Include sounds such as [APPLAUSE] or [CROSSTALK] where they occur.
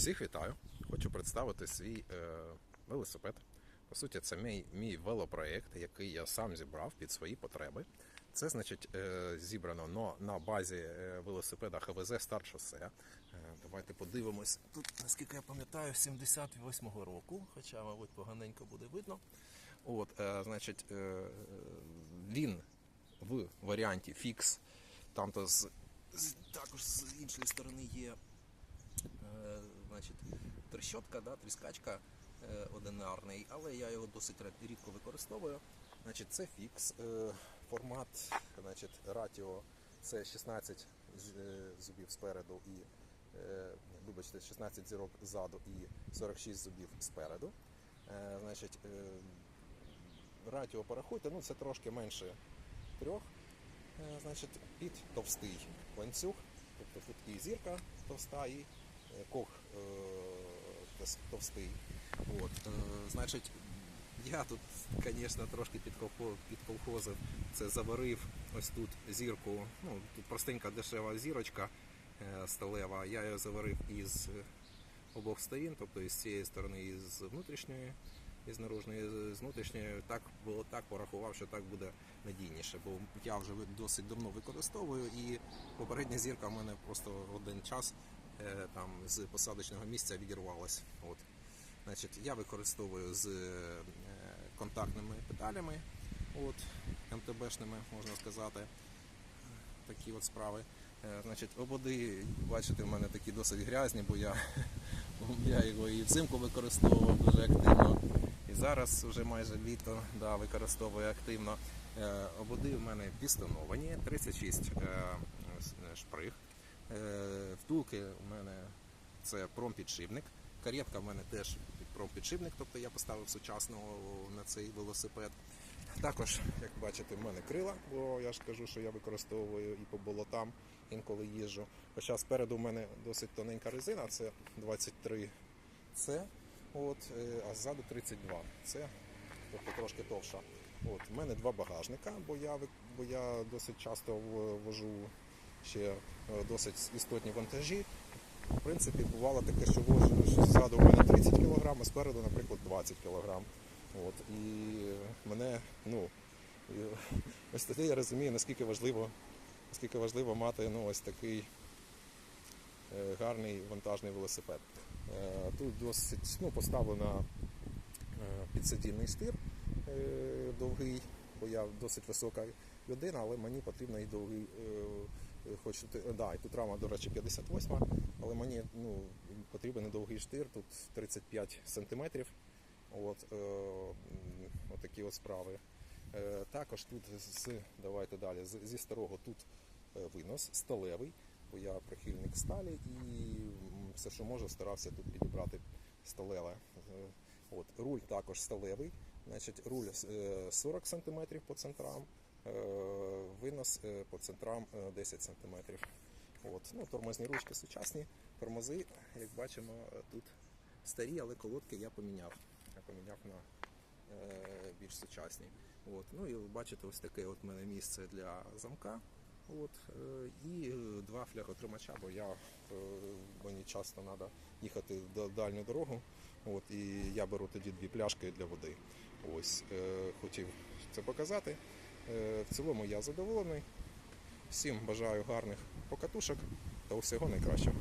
Всіх вітаю! Хочу представити свій е, велосипед. По суті, це мій, мій велопроєкт, який я сам зібрав під свої потреби. Це значить е, зібрано но, на базі е, велосипеда ХВЗ Старт шосе. Е, давайте подивимось. Тут, наскільки я пам'ятаю, 78-го року, хоча, мабуть, поганенько буде видно. От, е, значить, е, він в варіанті фікс. Там то з, з, також з іншої сторони є Е, значить, трещотка, да, тріскачка е, одинарний, але я його досить рідко використовую. Значить, це фікс. Е, формат, значить, ратіо це 16 е, зубів спереду і е, вибачте, 16 зірок ззаду і 46 зубів спереду. Е, значить, е, ратіо порахуйте, ну це трошки менше трьох. Е, значить, під товстий ланцюг, тобто і зірка товста, і кох е, товстий. От, е, значить, я тут, звісно, трошки підколхо- підколхозив. Це заварив ось тут зірку. Ну, тут простенька дешева зірочка е, сталева. Я її заварив із обох сторін, тобто із цієї сторони і з внутрішньої, і з наружної, з внутрішньої. Так було так, порахував, що так буде надійніше, бо я вже досить давно використовую, і попередня зірка в мене просто один час там з посадочного місця відірвалась. От. Значить, я використовую з е, контактними педалями, от, МТБшними, можна сказати. Такі от справи. Е, Значить, ободи, бачите, в мене такі досить грязні, бо я, [LAUGHS] я його і взимку використовував дуже активно. І зараз вже майже літо да, використовую активно. Е, Ободи в мене пістоновані, 36 е, с- е, шприг. Е, Втулки у мене це промпідшипник. Каретка в мене теж промпідшипник, тобто я поставив сучасного на цей велосипед. Також, як бачите, в мене крила, бо я ж кажу, що я використовую і по болотам інколи їжджу. Хоча спереду в мене досить тоненька резина, це 23 це, от, е, а ззаду 32 це, тобто трошки товша. От, у мене два багажника, бо я, бо я досить часто вожу ще е, досить істотні вантажі. В принципі, бувало таке, що ззаду у мене 30 кг, а спереду, наприклад, 20 кг. От, і мене, ну, [LAUGHS] ось тоді я розумію, наскільки важливо, наскільки важливо мати ну, ось такий е, гарний вантажний велосипед. Е, Тут досить ну, поставлено підсидільний штир довгий, бо я досить висока людина, але мені потрібно і довгий. Е, Хоч тут, е, да, і тут рама, до речі, 58, але мені ну, потрібен довгий штир, тут 35 сантиметрів. От, е, отакі от справи. Е, також тут з, давайте далі, з, зі старого тут е, винос сталевий, бо я прихильник сталі і все, що можу, старався тут підібрати сталеве. От, руль також сталевий, значить, руль е, 40 см по центрам, винос е, по центрам е, 10 см. От, ну, тормозні ручки сучасні, тормози, як бачимо, е, тут старі, але колодки я поміняв. Я поміняв на е, більш сучасні. От. Ну і ви бачите, ось таке от мене місце для замка. От, е, і е, два фляготримача, бо я е, мені часто треба їхати дальню дорогу. От, і я беру тоді дві пляшки для води. Ось, е, хотів це показати. Е, в цілому я задоволений. Всім бажаю гарних покатушок та усього найкращого.